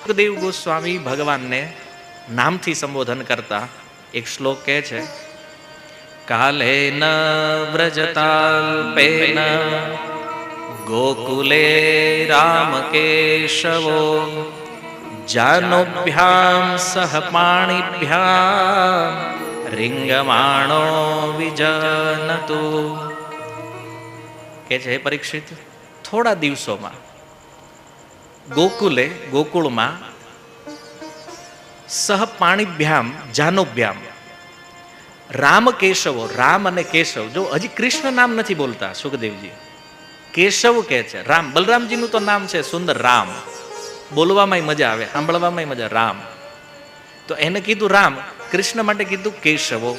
સુખદેવ ગોસ્વામી ભગવાનને નામથી સંબોધન કરતા એક શ્લોક કહે છે, કાલે ન વ્રજતાલ્પેન ગોકુલે રામ કેશવો જાનોભ્યામ સહ પાણીભ્યામ રિંગમાણો વિજનતુ. કે છે પરીક્ષિત, થોડા દિવસોમાં ગોકુલે ગોકુળમાં સહ પાણીભ્યામ જાનુભ્યામ. રામ કેશવો રામ અને કેશવ. જો હજી કૃષ્ણ નામ નથી બોલતા, સુખદેવજી. કેશવ કે છે, રામ. બલરામજીનું તો નામ છે સુંદર રામ. બોલવામાં મજા આવે સાંભળવામાં મજા રામ. તો એને કીધું રામ, કૃષ્ણ માટે કીધું કેશવો.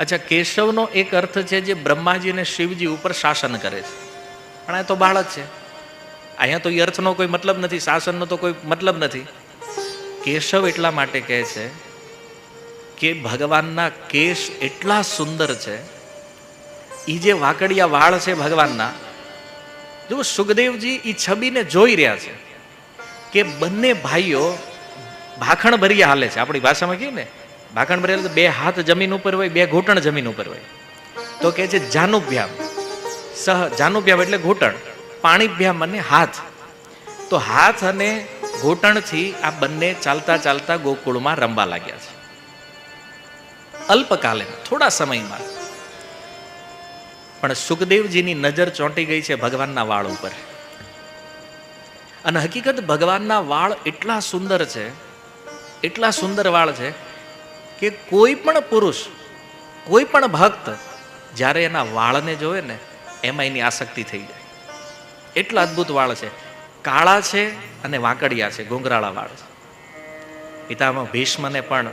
અચ્છા, કેશવનો એક અર્થ છે જે બ્રહ્માજી અને શિવજી ઉપર શાસન કરે છે. પણ આ તો બાળક છે. અહીંયા તો એ અર્થનો કોઈ મતલબ નથી, શાસનનો તો કોઈ મતલબ નથી. કેશવ એટલા માટે કહે છે કે ભગવાનના કેશ એટલા સુંદર છે એ જે વાકડિયા વાળ છે ભગવાનના જો સુખદેવજી એ છબીને જોઈ રહ્યા છે કે બંને ભાઈઓ ભાખણ ભર્યા હાલે છે. આપણી ભાષામાં કહીએ ને, ભાખણ ભર્યા બે હાથ જમીન ઉપર હોય, બે ઘૂંટણ જમીન ઉપર હોય. તો કે છે જાનુભ્યામ, સહ જાનુભ્યામ એટલે ઘૂંટણ. પાણીભ્યામ મને હાથ. તો હાથ અને ઘૂંટણથી આ બંને ચાલતા ચાલતા ગોકુળમાં રમવા લાગ્યા છે. અલ્પકાલે થોડા સમયમાં. પણ સુખદેવજીની નજર ચોંટી ગઈ છે ભગવાનના વાળ ઉપર. અને હકીકત ભગવાનના વાળ એટલા સુંદર છે, એટલા સુંદર વાળ છે કે કોઈ પણ પુરુષ, કોઈ પણ ભક્ત જ્યારે એના વાળને જોવે ને, એમાં એની આસક્તિ થઈ જાય. એટલા અદ્ભુત વાળ છે. કાળા છે અને વાંકડિયા છે ઘૂંઘરાળા વાળ છે. પિતામાં ભીષ્મને પણ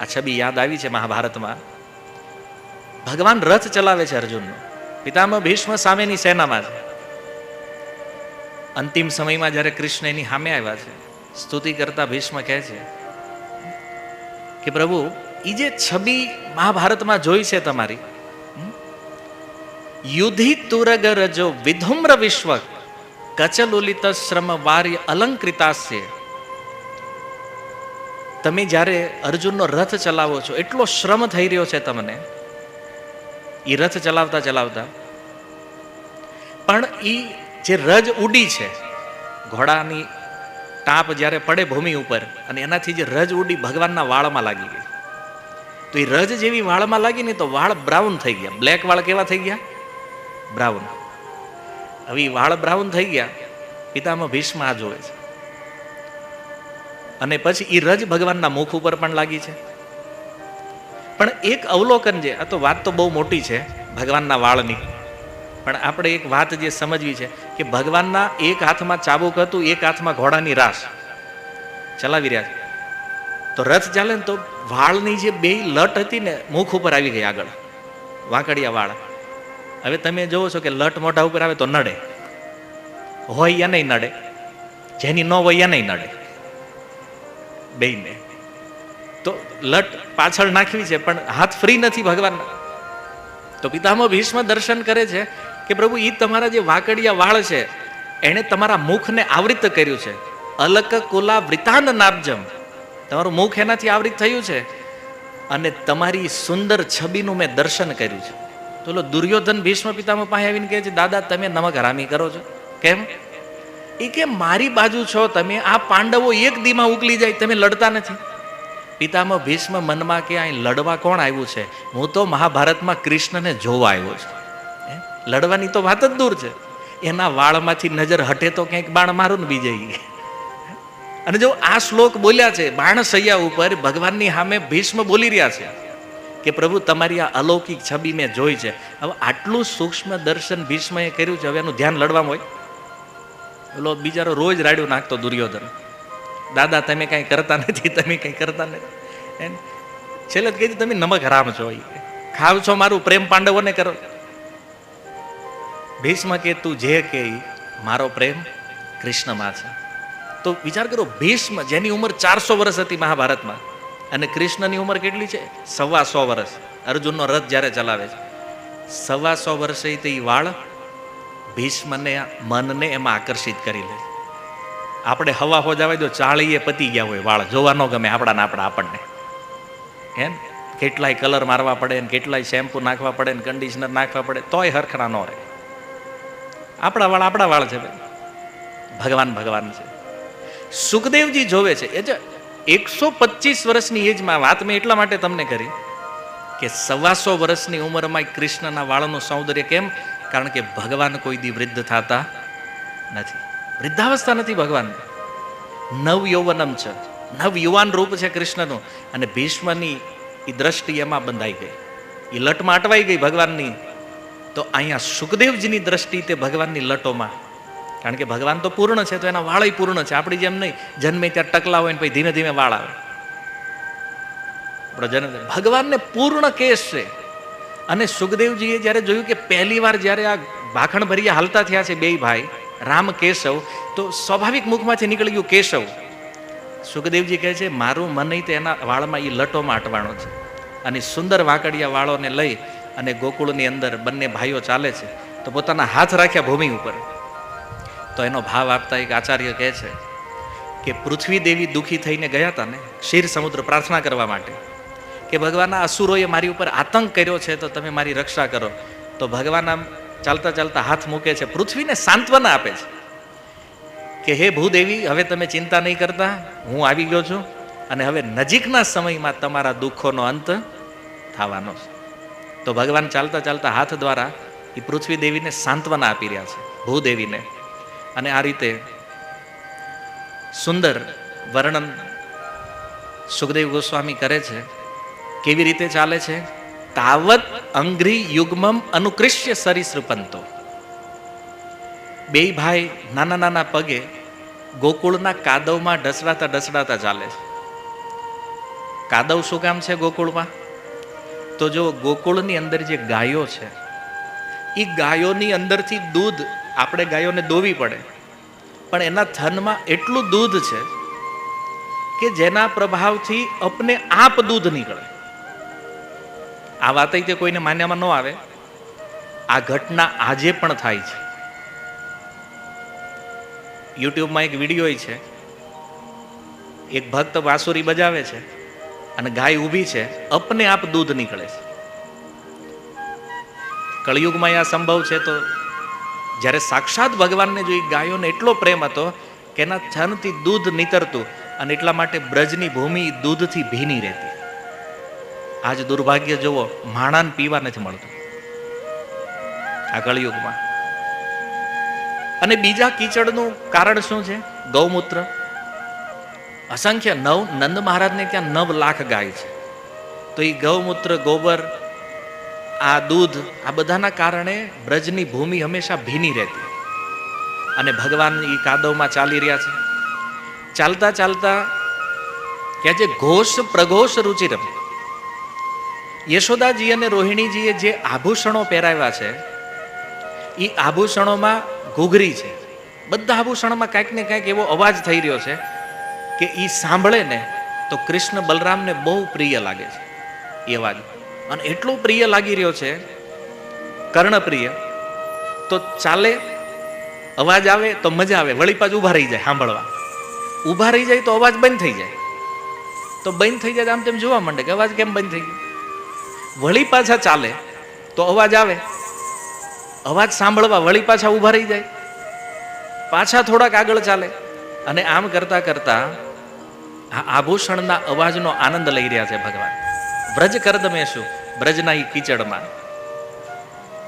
આ છબી યાદ આવી છે મહાભારતમાં. ભગવાન રથ ચલાવે છે અર્જુનનો. પિતામાં ભીષ્મ સામેની સેનામાં છે. અંતિમ સમયમાં જ્યારે કૃષ્ણ એની સામે આવ્યા છે, સ્તુતિ કરતા ભીષ્મ કહે છે કે પ્રભુ એ જે છબી મહાભારતમાં જોઈ છે તમારી? યુધિ તુરગર જો વિધુમ્ર વિશ્વ કચલુલિત શ્રમ વાર્ય અલંકૃતાસ્ય. તમે જ્યારે અર્જુનનો રથ ચલાવો છો, એટલો શ્રમ થઈ રહ્યો છે તમને. એ રથ ચલાવતા ચલાવતા. પણ એ જે રજ ઉડી છે, ઘોડાની ટાપ જ્યારે પડે ભૂમિ ઉપર, અને એનાથી જે રજ ઉડી ભગવાનના વાળમાં લાગી ગઈ. તો એ રજ જેવી વાળમાં લાગી ને તો વાળ બ્રાઉન થઈ ગયા. બ્લેક વાળ કેવા થઈ ગયા? બ્રાઉન. હવે વાળ બ્રાઉન થઈ ગયા, પિતામાં ભીષ્મ આ જોવે છે. અને પછી એ રજ ભગવાનના મુખ ઉપર પણ લાગી છે. પણ એક અવલોકન છે આ તો વાત તો બહુ મોટી છે, ભગવાનના વાળની. પણ આપણે એક વાત જે સમજવી છે, કે ભગવાનના એક હાથમાં ચાબુક હતું, એક હાથમાં ઘોડાની રાસ. ચલાવી રહ્યા છે. તો રથ ચાલે ને તો વાળની જે બે લટ હતી ને, મુખ ઉપર આવી ગઈ આગળ. વાંકડિયા વાળ. હવે તમે જોવો છો કે લટ મોઢા ઉપર આવે તો નડે. હોય નહીં નડે. જેની ન હોય નહીં નડે. બેયને. તો લટ પાછળ નાખવી છે, પણ હાથ ફ્રી નથી ભગવાન તો પિતામાં ભીષ્મ દર્શન કરે છે કે પ્રભુ એ તમારા જે વાકડિયા વાળ છે, એણે તમારા મુખને આવૃત કર્યું છે. અલક કુલા વૃતાન નાબજમ તમારું મુખ એનાથી આવૃત થયું છે અને તમારી સુંદર છબીનું મેં દર્શન કર્યું છે. તો લો, દુર્યોધન ભીષ્મ પિતામાં પાસે આવીને કહે છે, દાદા, તમે નમક હરામી કરો છો. કેમ? એ કે, મારી બાજુ છો તમે, આ પાંડવો એક દીમાં ઉકલી જાય, તમે લડતા નથી. પિતામાં ભીષ્મ મનમાં કે અહીં લડવા કોણ આવ્યું છે? હું તો મહાભારતમાં કૃષ્ણને જોવા આવ્યો છું? લડવાની તો વાત જ દૂર છે. એના વાળમાંથી નજર હટે તો ક્યાંક બાણ મારું ને બીજે. અને જો આ શ્લોક બોલ્યા છે, બાણ સૈયા ઉપર ભગવાનની સામે ભીષ્મ બોલી રહ્યા છે. કે પ્રભુ, તમારી આ અલૌકિક છબી મેં જોઈ છે. હવે આટલું સૂક્ષ્મ દર્શન ભીષ્મએ કર્યું છે, હવે એનું ધ્યાન લડવામાં હોય? ઓલો બિચારો રોજ રાડ્યું નાખતો દુર્યોધન. દાદા, તમે કાંઈ કરતા નથી, તમે કંઈ કરતા નથી. એમ છેલ્લે કહી તમે નમક હરામ છો એ ખાવ છો મારું પ્રેમ પાંડવોને કરો. ભીષ્મ કે તું જે કે મારો પ્રેમ કૃષ્ણમાં છે. તો વિચાર કરો, ભીષ્મ જેની ઉંમર ચારસો વર્ષ હતી મહાભારતમાં અને કૃષ્ણની ઉંમર કેટલી છે? સવા સો વર્ષ. અર્જુનનો રથ જ્યારે ચલાવે છે. સવા સો વર્ષે તે વાળ ભીષ્મને, મનને એમાં આકર્ષિત કરી લે આપણે હવા હો જવાય તો ચાળીએ પતી ગયા હોય વાળ. જોવા ન ગમે આપણાને આપણા આપણને. એમ? કેટલાય કલર મારવા પડે ને કેટલાય શેમ્પુ નાખવા પડે ને કન્ડિશનર નાખવા પડે, તોય હરખના ન રહે. આપણા વાળ આપણા વાળ છે ભગવાન ભગવાન છે. સુખદેવજી જોવે છે. એ જે એકસો પચીસ વર્ષની એજમાં વાત મેં એટલા માટે તમને કરી કે સવાસો વર્ષની ઉંમરમાં કૃષ્ણના વાળનું સૌંદર્ય કેમ? કારણ કે ભગવાન કોઈ દી વૃદ્ધ થતા નથી. વૃદ્ધાવસ્થા નથી ભગવાન. નવ યૌવનમ છે. નવ યુવાન રૂપ છે કૃષ્ણનું. અને ભીષ્મની એ દ્રષ્ટિ એમાં બંધાઈ ગઈ. એ લટમાં અટવાઈ ગઈ ભગવાનની. તો અહીંયા સુખદેવજીની દ્રષ્ટિ તે ભગવાનની લટોમાં કારણ કે ભગવાન તો પૂર્ણ છે, તો એના વાળય પૂર્ણ છે. આપણી જેમ નહીં. જન્મે ત્યાં ટકલા હોય ને પછી ધીમે ધીમે વાળ આવે. ભગવાનને પૂર્ણ કેશ છે. અને સુખદેવજીએ જ્યારે જોયું કે પહેલી વાર જ્યારે આ ભાખણ ભરીએ હાલતા થયા છે બે ભાઈ, રામ કેશવ, તો સ્વાભાવિક મુખમાંથી નીકળી ગયું કેશવ. સુખદેવજી કહે છે, મારું મન નહીં તો એના વાળમાં એ લટોમાં અટવાનો છે. અને સુંદર વાંકડિયા વાળોને લઈ અને ગોકુળની અંદર બંને ભાઈઓ ચાલે છે. તો પોતાના હાથ રાખ્યા ભૂમિ ઉપર. તો એનો ભાવ આપતા એક આચાર્ય કહે છે કે પૃથ્વી દેવી દુઃખી થઈને ગયા હતા ને ક્ષીર સમુદ્ર પ્રાર્થના કરવા માટે કે ભગવાનના અસુરોએ મારી ઉપર આતંક કર્યો છે તો તમે મારી રક્ષા કરો. તો ભગવાન આમ ચાલતા ચાલતા હાથ મૂકે છે, પૃથ્વીને સાંત્વના આપે છે કે હે ભૂદેવી, હવે તમે ચિંતા નહીં કરતા, હું આવી ગયો છું અને હવે નજીકના સમયમાં તમારા દુઃખોનો અંત થવાનો છે. તો ભગવાન ચાલતા ચાલતા હાથ દ્વારા એ પૃથ્વી દેવીને સાંત્વના આપી રહ્યા છે, ભૂદેવીને. અને આ રીતે સુંદર વર્ણન સુખદેવ ગોસ્વામી કરે છે. કેવી રીતે ચાલે છે? તાવત અંગ્રી યુગ્મમ અનુકૃષ્ય સરિસૃપંતો. બે ભાઈ નાના નાના પગે ગોકુળના કાદવમાં ઢસડાતા ઢસડાતા ચાલે છે. કાદવ શું કામ છે ગોકુળમાં? તો જો ગોકુળની અંદર જે ગાયો છે એ ગાયોની અંદરથી દૂધ આપણે ગાયોને દોવી પડે. પણ એના થનમાં એટલું દૂધ છે કે જેના પ્રભાવથી અપને આપ દૂધ નીકળે. આ વાત તે કોઈને માન્યામાં ન આવે. આ ઘટના આજે પણ થાય છે. યુટ્યુબમાં એક વીડિયો છે. એક ભક્ત વાસુરી બજાવે છે અને ગાય ઊભી છે, અપને આપ દૂધ નીકળે છે. કળિયુગમાં આ સંભવ છે તો જ્યારે સાક્ષાત ભગવાનને જો એ ગાયોને એટલો પ્રેમ હતો કે એના થનથી દૂધ નીતરતું અને એટલા માટે બ્રજની ભૂમિ દૂધથી ભીની રહેતી. આજ દુર્ભાગ્ય જુઓ, માણાને પીવા નથી મળતું. આ કળિયુગમાં. અને બીજા કીચડનું કારણ શું છે? ગૌમૂત્ર. અસંખ્ય નવ નંદ મહારાજને ત્યાં નવ લાખ ગાય છે. તો એ ગૌમૂત્ર, ગોબર આ દૂધ આ બધાના કારણે બ્રજની ભૂમિ હંમેશા ભીની રહેતી. અને ભગવાન એ કાદવમાં ચાલી રહ્યા છે. ચાલતા ચાલતા કે જે ઘોષ પ્રઘોષ રુચિરમ યશોદાજી અને રોહિણીજીએ જે આભૂષણો પહેરાવ્યા છે એ આભૂષણોમાં ઘૂઘરી છે. બધા આભૂષણોમાં કાંઈક ને કાંઈક એવો અવાજ થઈ રહ્યો છે કે એ સાંભળે ને તો કૃષ્ણ બલરામને બહુ પ્રિય લાગે છે. એ અવાજ અને એટલો પ્રિય લાગી રહ્યો છે, કર્ણપ્રિય, તો ચાલે, અવાજ આવે તો મજા આવે, વળી પાછું ઊભા રહી જાય, સાંભળવા. ઊભા રહી જાય તો અવાજ બંધ થઈ જાય. તો બંધ થઈ જાય આમ તેમ જોવા માંડે કે અવાજ કેમ બંધ થઈ ગયો? વળી પાછા ચાલે તો અવાજ આવે. અવાજ સાંભળવા વળી પાછા ઊભા રહી જાય. પાછા થોડાક આગળ ચાલે. અને આમ કરતા કરતા આ આભૂષણના અવાજનો આનંદ લઈ રહ્યા છે ભગવાન. બ્રજ કરદમે શું? બ્રજના એ કીચડમાં.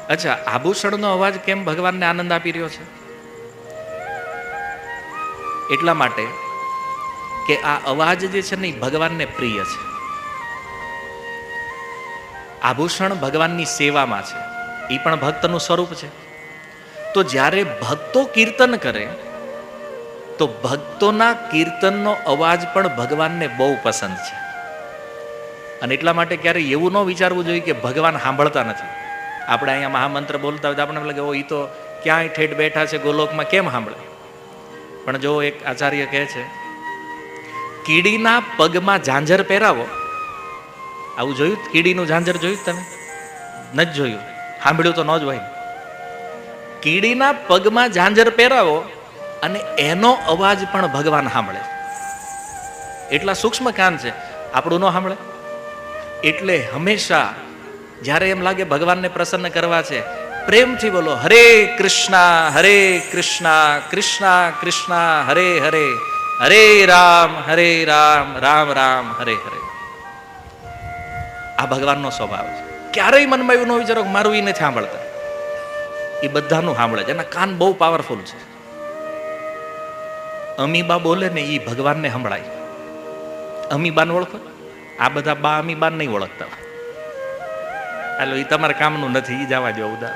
અચ્છા, આભૂષણનો અવાજ કેમ ભગવાનને આનંદ આપી રહ્યો છે? એટલા માટે કે આ અવાજ જે છે ને ભગવાનને પ્રિય છે. આભૂષણ ભગવાનની સેવામાં છે. એ પણ ભક્તનું સ્વરૂપ છે. તો જ્યારે ભક્તો કીર્તન કરે, તો ભક્તોના કીર્તનનો અવાજ પણ ભગવાનને બહુ પસંદ છે. અને એટલા માટે ક્યારેય એવું ન વિચારવું જોઈએ કે ભગવાન સાંભળતા નથી. આપણે અહીંયા મહામંત્ર બોલતા હોય તો આપણે લાગે ઓ એ તો ક્યાંય ઠેઠ બેઠા છે ગોલોકમાં, કેમ સાંભળે? પણ જો એક આચાર્ય કહે છે, કીડીના પગમાં ઝાંઝર પહેરાવો. આવું જોયું? કીડીનું ઝાંઝર જોયું તમે? નથી જોયું. સાંભળ્યું તો ન જ હોય. કીડીના પગમાં ઝાંઝર પહેરાવો અને એનો અવાજ પણ ભગવાન સાંભળે. એટલા સૂક્ષ્મ કાન છે. આપણું ન સાંભળે? એટલે હંમેશા જ્યારે એમ લાગે ભગવાનને પ્રસન્ન કરવા છે, પ્રેમથી બોલો, હરે કૃષ્ણ હરે કૃષ્ણ કૃષ્ણ કૃષ્ણ, હરે હરે હરે રામ હરે રામ રામ રામ, હરે હરે. આ ભગવાનનો સ્વભાવ છે. ક્યારેય મનમાં એવું ન વિચારો મારું એ નથી સાંભળતા. એ બધાનું સાંભળે છે. એના કાન બહુ પાવરફુલ છે. અમીબા બોલે ને એ ભગવાનને સંભળાય. અમીબાને ઓળખો? આ બધા બા અમી બા નહીં ઓળખતા હાલો એ તમારા કામનું નથી એ જવા દો ઉદાર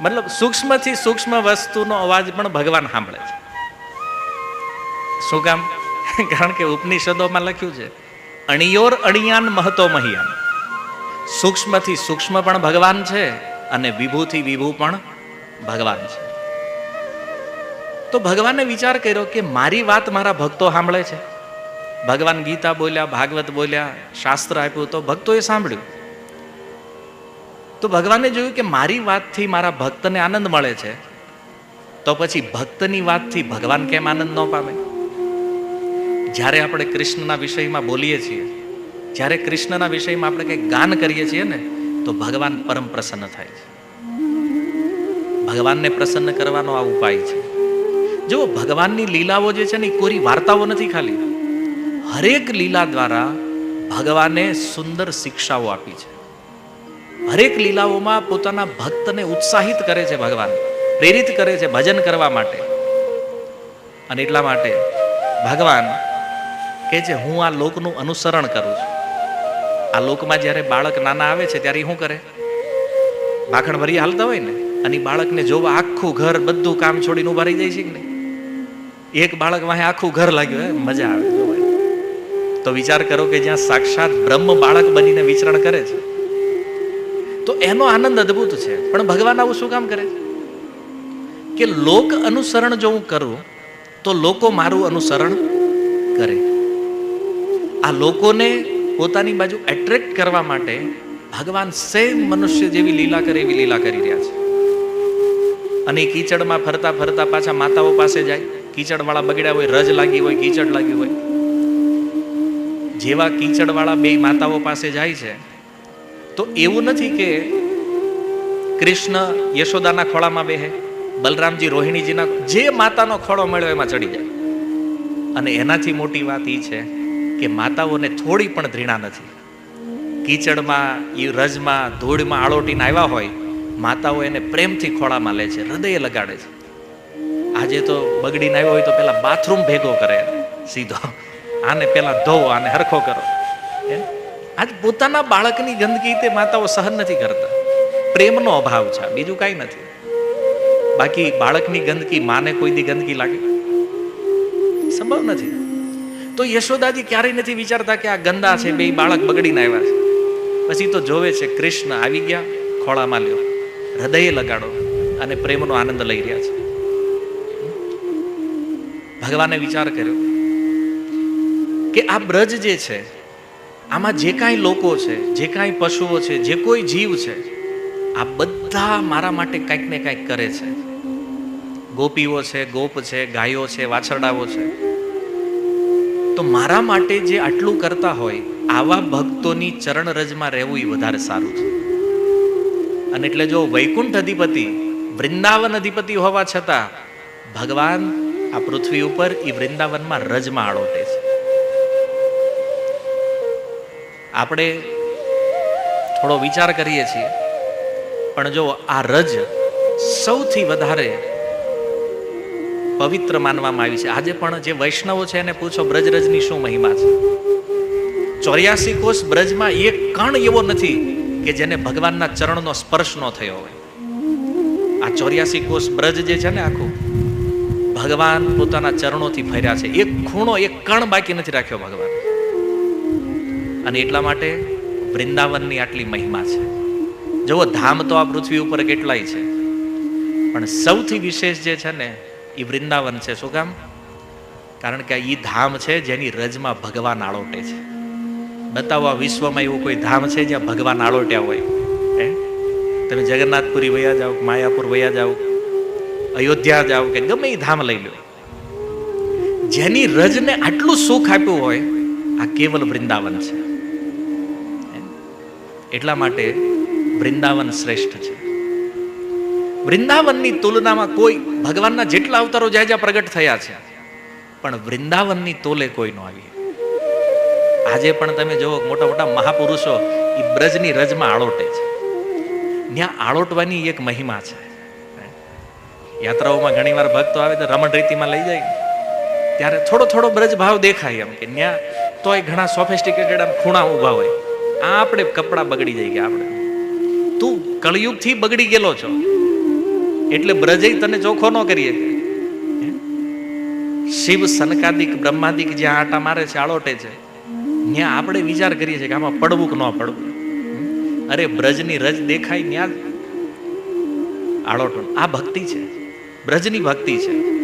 મતલબ સૂક્ષ્મથી સૂક્ષ્મ વસ્તુનો અવાજ પણ ભગવાન સાંભળે છે. શું કામ? કારણ કે ઉપનિષદોમાં લખ્યું છે, અણિયોર અણિયાન મહતો મહિયાન. સૂક્ષ્મથી સૂક્ષ્મ પણ ભગવાન છે અને વિભૂથી વિભુ પણ ભગવાન છે. તો ભગવાને વિચાર કર્યો કે મારી વાત મારા ભક્તો સાંભળે છે. ભગવાન ગીતા બોલ્યા, ભાગવત બોલ્યા, શાસ્ત્ર આપ્યું તો ભક્તોએ સાંભળ્યું. તો ભગવાને જોયું કે મારી વાતથી મારા ભક્તને આનંદ મળે છે, તો પછી ભક્તની વાતથી ભગવાન કેમ આનંદ ન પામે? જ્યારે આપણે કૃષ્ણના વિષયમાં બોલીએ છીએ, જ્યારે કૃષ્ણના વિષયમાં આપણે કંઈક ગાન કરીએ છીએ ને, તો ભગવાન પરમ પ્રસન્ન થાય છે. ભગવાનને પ્રસન્ન કરવાનો આ ઉપાય છે. જો ભગવાનની લીલાઓ જે છે ને, એ કોરી વાર્તાઓ નથી ખાલી. હરેક લીલા દ્વારા ભગવાને સુંદર શિક્ષાઓ આપી છે. હરેક લીલાઓમાં પોતાના ભક્તને ઉત્સાહિત કરે છે ભગવાન, પ્રેરિત કરે છે ભજન કરવા માટે. અને એટલા માટે ભગવાન કે છે, હું આ લોકનું અનુસરણ કરું છું. આ લોકમાં જ્યારે બાળક નાના આવે છે ત્યારે શું કરે? ભાખણ ભરી હાલતા હોય ને, અને બાળકને જોવા આખું ઘર, બધું કામ છોડીને ઊભા રહી જાય છે કે નહીં? એક બાળક વાહે આખું ઘર લાગ્યું, હે, મજા આવે. તો વિચાર કરો કે જ્યાં સાક્ષાત બ્રહ્મ બાળક બનીને વિચરણ કરે છે. તો એનો આનંદ અદ્ભુત છે. પણ ભગવાન આવું શું કામ કરે છે? કે લોક અનુસરણ જો હું કરું, તો લોકો મારું અનુસરણ કરે. આ લોકોને પોતાની બાજુ એટ્રેક્ટ કરવા માટે ભગવાન સેમ મનુષ્ય જેવી લીલા કરે એવી લીલા કરી રહ્યા છે. અને કીચડમાં ફરતા ફરતા પાછા માતાઓ પાસે જાય. કીચડવાળા બગડ્યા હોય, રજ લાગી હોય, કીચડ લાગી હોય. જેવા કીચડવાળા બે માતાઓ પાસે જાય છે, તો એવું નથી કે કૃષ્ણ યશોદાના ખોળામાં બેહે, બલરામજી રોહિણીજીના જે માતાનો ખોળો મળ્યો એમાં ચડી જાય. અને એનાથી મોટી વાત એ છે કે માતાઓને થોડી પણ ધૃણા નથી. કીચડમાં એ રજમાં, ધૂળમાં આળોટીને આવ્યા હોય, માતાઓ એને પ્રેમથી ખોળામાં લે છે, હૃદય લગાડે છે. આજે તો બગડીને આવ્યો હોય તો પેલા બાથરૂમ ભેગો કરે, સીધો. આને પેલા ધોવો, આને હરખો કરો. આજ પોતાના બાળકની ગંદકી તે માતાઓ સહન નથી કરતા. પ્રેમનો અભાવ છે બીજું કાંઈ નથી. બાકી બાળકની ગંદકી માને કોઈ દી ગંદકી લાગે? સંભવ નથી. તો યશોદાજી ક્યારેય નથી વિચારતા કે આ ગંદા છે, બે બાળક બગડીને આવ્યા છે. પછી તો જોવે છે, કૃષ્ણ આવી ગયા, ખોળામાં લ્યો. હૃદયે લગાડો અને પ્રેમનો આનંદ લઈ રહ્યા છે. ભગવાને વિચાર કર્યો. કે આ બ્રજ જે છે, આમાં જે કાંઈ લોકો છે, જે કાંઈ પશુઓ છે, જે કોઈ જીવ છે, આ બધા મારા માટે કંઈક ને કંઈક કરે છે. ગોપીઓ છે, ગોપ છે, ગાયો છે, વાછરડાઓ છે. તો મારા માટે જે આટલું કરતા હોય, આવા ભક્તોની ચરણ રજમાં રહેવું એ વધારે સારું છે. અને એટલે જો વૈકુંઠ અધિપતિ, વૃંદાવન અધિપતિ હોવા છતાં, ભગવાન આ પૃથ્વી ઉપર એ વૃંદાવનમાં રજમાં આળોટે છે. આપણે થોડો વિચાર કરીએ છીએ. પણ જો આ રજ સૌથી વધારે પવિત્ર માનવામાં આવી છે. આજે પણ જે વૈષ્ણવો છે એને પૂછો બ્રજરજની શું મહિમા છે? ચોર્યાસી કોષ બ્રજમાં એક કણ એવો નથી કે જેને ભગવાનના ચરણનો સ્પર્શ ન થયો હોય. આ ચોર્યાસી કોષ બ્રજ જે છે ને આખું, ભગવાન પોતાના ચરણોથી ફર્યા છે. એક ખૂણો, એક કણ બાકી નથી રાખ્યો ભગવાન. અને એટલા માટે વૃંદાવનની આટલી મહિમા છે. જુઓ, ધામ તો આ પૃથ્વી ઉપર કેટલાય છે. પણ સૌથી વિશેષ જે છે ને એ વૃંદાવન છે. શું કામ? કારણ કે એ ધામ છે જેની રજમાં ભગવાન આળોટે છે. બતાવો વિશ્વમાં એવું કોઈ ધામ છે જ્યાં ભગવાન આળોટ્યા હોય? હે? તમે જગન્નાથપુરી વયા જાઓ માયાપુર વયા જાઓ? અયોધ્યા જાઓ કે ગમે એ ધામ લઈ લો. જેની રજને આટલું સુખ આપ્યું હોય, આ કેવલ વૃંદાવન છે. એટલા માટે વૃંદાવન શ્રેષ્ઠ છે. વૃંદાવનની તુલનામાં કોઈ ભગવાનના જેટલા અવતારો જ્યાં જ્યાં પ્રગટ થયા છે, પણ વૃંદાવનની તોલે કોઈ નો આવી આજે પણ તમે જુઓ મોટા મોટા મહાપુરુષો એ બ્રજની રજમાં આળોટે છે. ત્યાં આળોટવાની એક મહિમા છે. યાત્રાઓમાં ઘણીવાર ભક્તો આવે તો રમણ રીતિમાં લઈ જાય. ત્યારે થોડો થોડો બ્રજ ભાવ દેખાય એમ કે ત્યાં તોય ઘણા સોફિસ્ટિકેટેડ આમ ખૂણા ઊભા હોય. આપણે કપડાં બગડી જાય કે આપણે. તું કળયુગથી બગડી ગયેલો છો. એટલે બ્રજય તને ચોખ્ખો ન કરીએ. શિવ સનકાદિક, બ્રહ્માદિક જ્યાં આટા મારે છે, આળોટે છે, ત્યાં આપણે વિચાર કરીએ છીએ કે આમાં પડવું કે ન પડવું. અરે બ્રજની રજ દેખાય ત્યાં આળોટો આ ભક્તિ છે. બ્રજની ભક્તિ છે.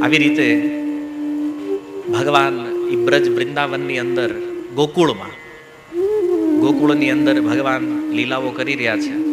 આવી રીતે ભગવાન એ બ્રજ વૃંદાવનની અંદર ગોકુળમાં ગોકુળની અંદર ભગવાન લીલાઓ કરી રહ્યા છે.